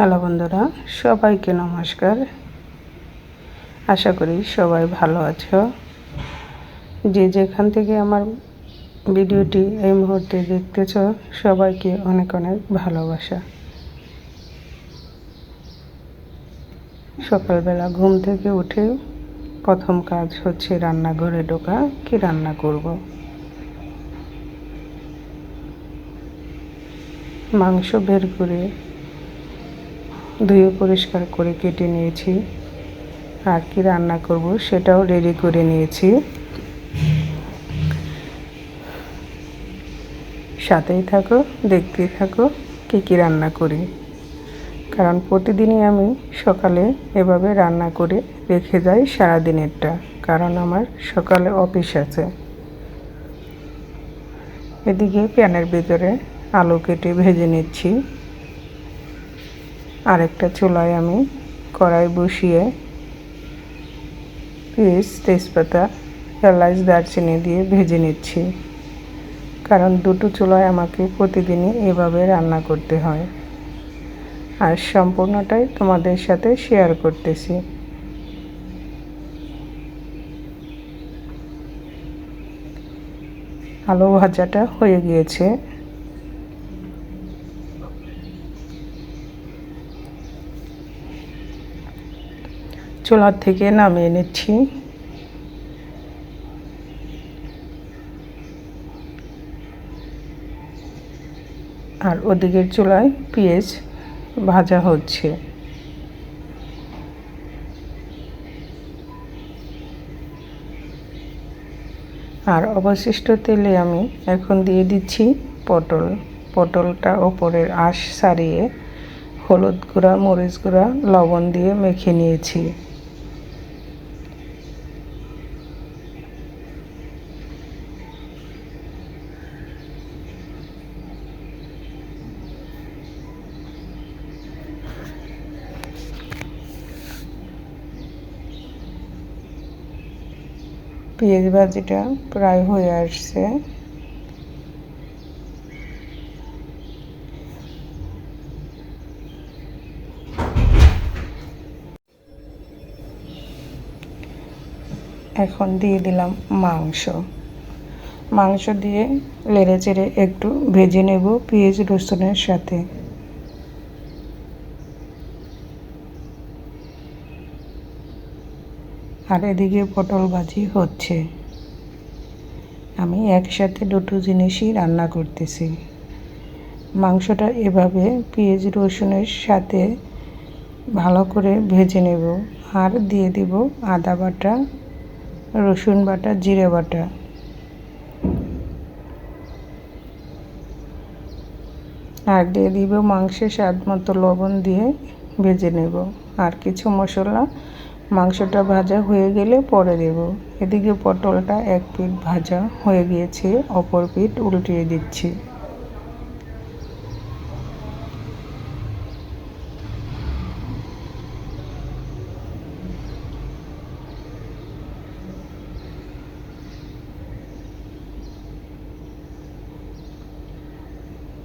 Hello বন্ধুরা, সবাইকে নমস্কার। আশা করি সবাই ভালো আছো। যে যেখান থেকে আমার ভিডিওটি এই মুহূর্তে দেখতেছ, সবাইকে অনেক অনেক ভালোবাসা। সকালবেলা ঘুম থেকে উঠে প্রথম কাজ হচ্ছে রান্নাঘরে ঢোকা, কি রান্না করব? মাংস বের করে ধুয়ে পরিষ্কার করে কেটে নিয়েছি। আর কি রান্না করব সেটাও রেডি করে নিয়েছি। সাথেই থাকো, দেখতেই থাকো কী কী রান্না করি। কারণ প্রতিদিনই আমি সকালে এভাবে রান্না করে রেখে যাই সারাদিনেরটা, কারণ আমার সকালে অফিস আছে। এদিকে প্যানের ভিতরে আলু কেটে ভেজে নিচ্ছি। আরেকটা চুলায় আমি কড়াই বসিয়ে পেঁয়াজ তেজপাতা, এলাচ, দারচিনি দিয়ে ভেজে নিচ্ছি। কারণ দুটো চুলায় আমাকে প্রতিদিনই এভাবে রান্না করতে হয়। আর সম্পূর্ণটাই তোমাদের সাথে শেয়ার করতেছি। আলু ভাজাটা হয়ে গিয়েছে। চুলার থেকে নামিয়ে নিচ্ছি। আর ওদিকের চুলায় পেঁয়াজ ভাজা হচ্ছে। আর অবশিষ্ট তেলে আমি এখন দিয়ে দিচ্ছি পটল। পটলটা ওপরের আঁশ সারিয়ে হলুদ গুঁড়া, মরিচ গুঁড়া, লবণ দিয়ে মেখে নিয়েছি। পেঁয়াজ ভাজিটা প্রায় হয়ে আসছে। এখন দিয়ে দিলাম মাংস। মাংস দিয়ে লেড়ে চেড়ে একটু ভেজে নেব পেঁয়াজ রসুনের সাথে। আর এদিকে পটল ভাজি হচ্ছে। আমি একসাথে দুটো জিনিসই রান্না করতেছি। মাংসটা এভাবে পেঁয়াজ, রসুনের সাথে ভালো করে ভেজে নেব আর দিয়ে দিব আদা বাটা, রসুন বাটা, জিরে বাটা। আর দিয়ে দিব মাংসের স্বাদ মতো লবণ দিয়ে ভেজে নেব। আর কিছু মশলা মাংসটা ভাজা হয়ে গেলে পরে দেব। এদিকে পটলটা এক পিঠ ভাজা হয়ে গিয়েছে, অপর পিঠ উল্টিয়ে দিচ্ছি।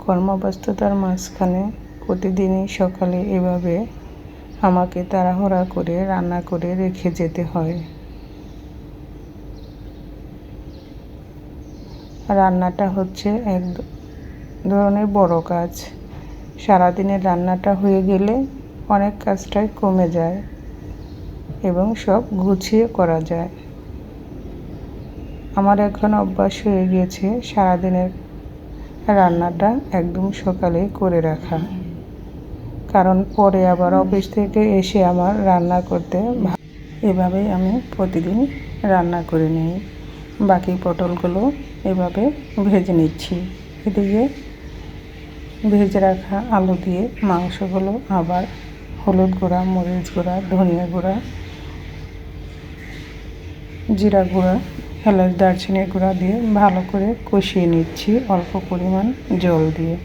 কর্মব্যস্ততার মাঝখানে প্রতিদিনই সকালে এভাবে আমাকে তাড়াহুড়া করে রান্না করে রেখে যেতে হয়। রান্নাটা হচ্ছে এক ধরনের বড় কাজ। সারাদিনের রান্নাটা হয়ে গেলে অনেক কাজটাই কমে যায় এবং সব গুছিয়ে করা যায়। আমার এখন অভ্যাস হয়ে গিয়েছে সারাদিনের রান্নাটা একদম সকালে করে রাখা। কারণ পরে আবার অফিস থেকে এসে আমার রান্না করতে এভাবেই আমি প্রতিদিন রান্না করে নিই। বাকি পটলগুলো এভাবে ভেজে নিচ্ছি। এদিকে ভেজে রাখা আলু দিয়ে মাংসগুলো আবার হলুদ গুঁড়া, মরিচ গুঁড়া, ধনিয়া গুঁড়া, জিরা গুঁড়া, এলাচ, দারচিনি গুঁড়া দিয়ে ভালো করে কষিয়ে নিচ্ছি অল্প পরিমাণ জল দিয়ে।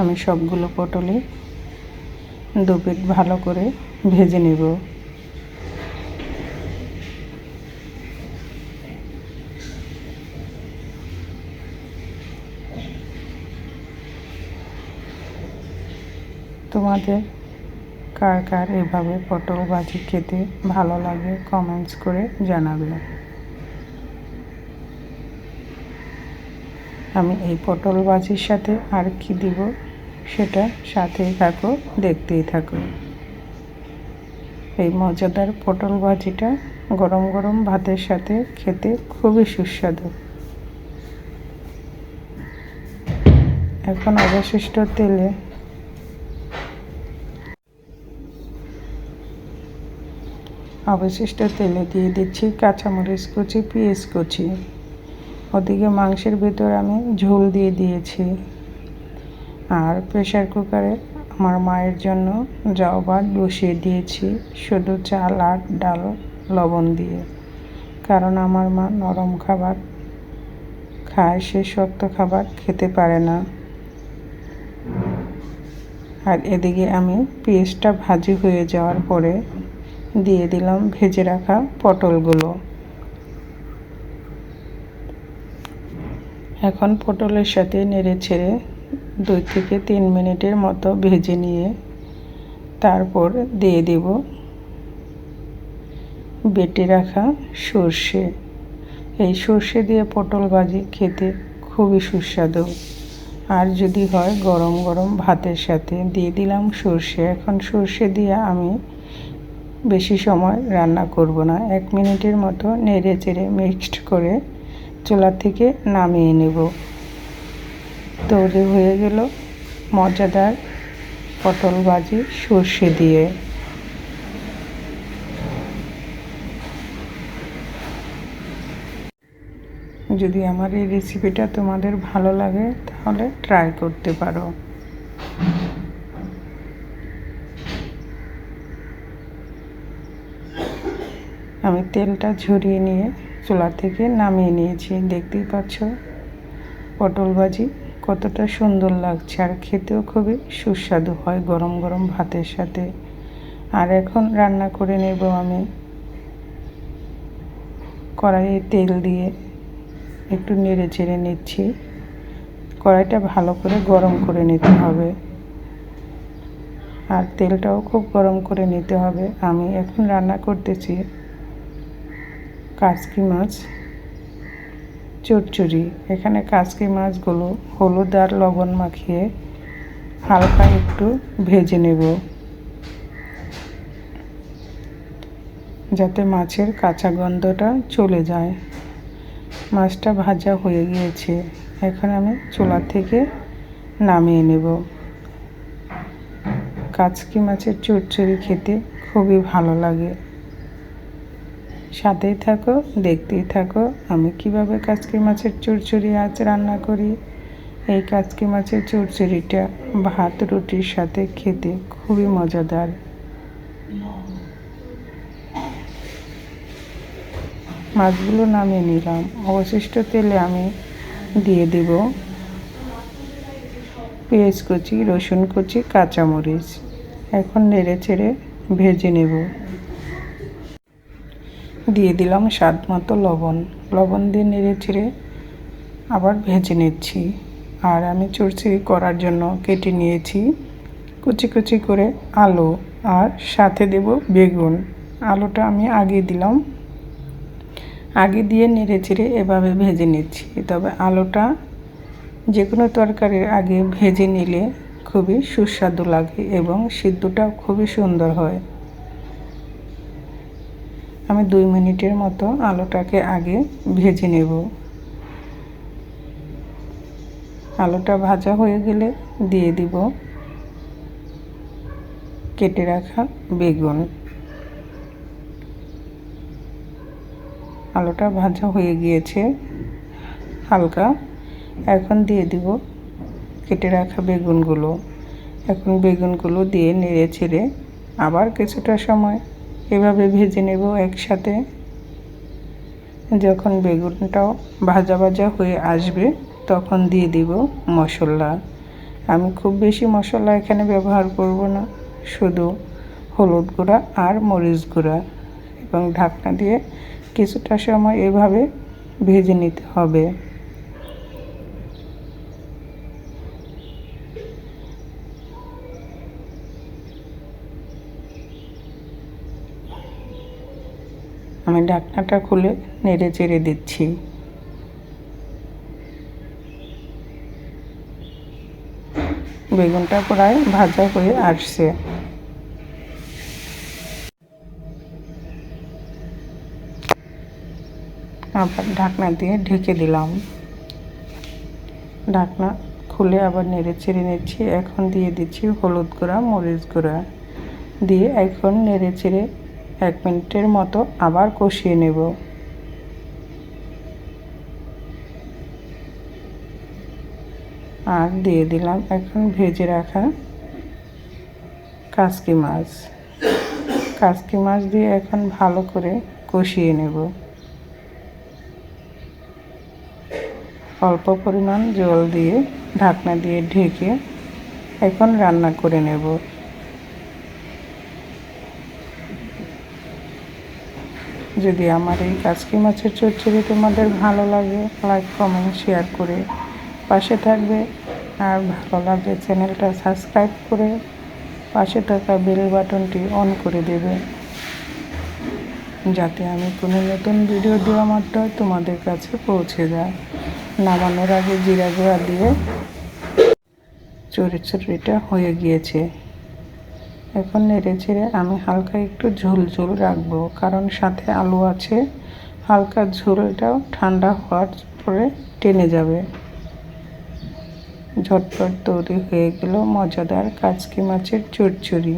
আমি সবগুলো পটলে দুপিট ভালো করে ভেজে নেব। তোমাদের কার কার এভাবে পটল ভাজি খেতে ভালো লাগে কমেন্টস করে জানাবে। আমি এই পটল ভাজির সাথে আর কি দিব সেটা সাথেই থাকো, দেখতেই থাকো। এই মজাদার পটল ভাজিটা গরম গরম ভাতের সাথে খেতে খুবই সুস্বাদু। এখন অবশিষ্ট তেলে অবশিষ্ট তেলে দিয়ে দিচ্ছি কাঁচামরিচ কুচি, পেঁয়াজ কুচি। ওদিকে মাংসের ভেতর আমি ঝোল দিয়ে দিয়েছি। আর প্রেশার কুকারে আমার মায়ের জন্য ভাত বসিয়ে দিয়েছি, শুধু চাল আর ডাল লবণ দিয়ে। কারণ আমার মা নরম খাবার খায়, সে শক্ত খাবার খেতে পারে না। আর এদিকে আমি পেঁয়াজটা ভাজি হয়ে যাওয়ার পরে দিয়ে দিলাম ভেজে রাখা পটলগুলো। এখন পটলের সাথে নেড়ে ছেড়ে দুই থেকে তিন মিনিটের মতো ভেজে নিয়ে তারপর দিয়ে দেব বেটে রাখা সর্ষে। এই সর্ষে দিয়ে পটল ভাজি খেতে খুবই সুস্বাদু। আর যদি হয় গরম গরম ভাতের সাথে, দিয়ে দিলাম সর্ষে। এখন সর্ষে দিয়ে আমি বেশি সময় রান্না করব না। এক মিনিটের মতো নেড়ে চেড়ে মিক্সড করে চুলা থেকে নামিয়ে নেব। তৈরি হয়ে গেল মজাদার পটল ভাজি সর্ষে দিয়ে। যদি আমার এই রেসিপিটা তোমাদের ভালো লাগে, তাহলে ট্রাই করতে পারো। আমি তেলটা ঝরিয়ে নিয়ে চুলা থেকে নামিয়ে নিয়েছি। দেখতেই পাচ্ছ পটল ভাজি কতটা সুন্দর লাগছে আর খেতেও খুবই সুস্বাদু হয় গরম গরম ভাতের সাথে। আর এখন রান্না করে নেব আমি কড়াইয়ে তেল দিয়ে। একটু নেড়ে চেড়ে নিচ্ছি। কড়াইটা ভালো করে গরম করে নিতে হবে। আর তেলটাও খুব গরম করে নিতে হবে। আমি এখন রান্না করতেছি কাজকি মাছ, চচ্চড়ি। এখানে কাজকি মাছগুলো হলুদ আর লবণ মাখিয়ে হালকা একটু ভেজে নেব, যাতে মাছের কাঁচা গন্ধটা চলে যায়। মাছটা ভাজা হয়ে গিয়েছে। এখন আমি চুলা থেকে নামিয়ে নেব। কাচকি মাছের চচ্চড়ি খেতে খুবই ভালো লাগে। সাথেই থাকো, দেখতেই থাকো। আমি কীভাবে কাচকি মাছের চচ্চড়ি আজ রান্না করি? এই কাচকি মাছের চচ্চড়িটা ভাত, রুটির সাথে খেতে খুবই মজাদার। মাছগুলো নামিয়ে নিলাম। অবশিষ্ট তেলে আমি দিয়ে দিব পেঁয়াজ কুচি, রসুন কুচি, কাঁচামরিচ। এখন নেড়ে চেড়ে ভেজে নেব। দিয়ে দিলাম স্বাদ মতো লবণ। লবণ দিয়ে নেড়ে চেড়ে আবার ভেজে নিচ্ছি। আর আমি চুরচুরি করার জন্য কেটে নিয়েছি কুচি কুচি করে আলু আর সাথে দেব বেগুন। আলুটা আমি আগে দিলাম। আগে দিয়ে নেড়ে চেড়ে এভাবে ভেজে নিচ্ছি। তবে আলুটা যে কোনো তরকারির আগে ভেজে নিলে খুবই সুস্বাদু লাগে এবং সিদ্ধটাও খুবই সুন্দর হয়। আমি দুই মিনিটের মতো আলুটাকে আগে ভেজে নেব। আলুটা ভাজা হয়ে গেলে দিয়ে দিব কেটে রাখা বেগুন। আলুটা ভাজা হয়ে গিয়েছে, হালকা। এখন দিয়ে দিব কেটে রাখা বেগুনগুলো। এখন বেগুনগুলো দিয়ে নেড়ে ছেড়ে আবার কিছুটা সময় এভাবে ভেজে নেব একসাথে। যখন বেগুনটাও ভাজা ভাজা হয়ে আসবে, তখন দিয়ে দিব মশলা। আমি খুব বেশি মশলা এখানে ব্যবহার করব না, শুধু হলুদ গুঁড়া আর মরিচ গুঁড়া এবং ঢাকনা দিয়ে কিছুটা সময় এভাবে ভেজে নিতে হবে। আমি ঢাকনাটা খুলে নেড়ে চেড়ে দিচ্ছি। বেগুনটা প্রায় ভাজা হয়ে আসছে। আবার ঢাকনা দিয়ে ঢেকে দিলাম। ঢাকনা খুলে আবার নেড়ে চেড়ে নিচ্ছি। এখন দিয়ে দিচ্ছি হলুদ গুঁড়া, মরিচ গুঁড়া। দিয়ে এখন নেড়ে চেড়ে এক মিনিটের মতো আবার কষিয়ে নেব। আর দিয়ে দিলাম এখন ভেজে রাখা কাসকি মাছ। কাসকি মাছ দিয়ে এখন ভালো করে কষিয়ে নেব। অল্প পরিমাণ জল দিয়ে ঢাকনা দিয়ে ঢেকে এখন রান্না করে নেব। যদি আমার এই কাজকি মাছের চচ্চড়ি তোমাদের ভালো লাগে লাইক কমেন্ট শেয়ার করে পাশে থাকবে। আর ভালো লাগলে চ্যানেলটা সাবস্ক্রাইব করে পাশে থাকা বেল বাটনটি অন করে দেবে। যাতে আমি কোনো নতুন ভিডিও দেওয়া মাত্র তোমাদের কাছে পৌঁছে যায়। নামানোর আগে জিরা গুঁড়া দিয়ে চড়িচড়িটা হয়ে গিয়েছে। এখন নেড়ে ছেড়ে আমি হালকা একটু ঝোল ঝোল রাখব, কারণ সাথে আলু আছে। হালকা ঝোলটাও ঠান্ডা হওয়ার পরে টেনে যাবে। ঝটপট তৈরি হয়ে গেল মজাদার কাচকি মাছের চচ্চড়ি।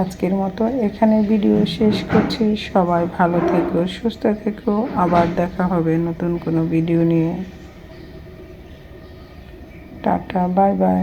আজকের মতো এখানে ভিডিও শেষ করছি। সবাই ভালো থেকো, সুস্থ থেকো। আবার দেখা হবে নতুন কোনো ভিডিও নিয়ে। Tata, bye bye.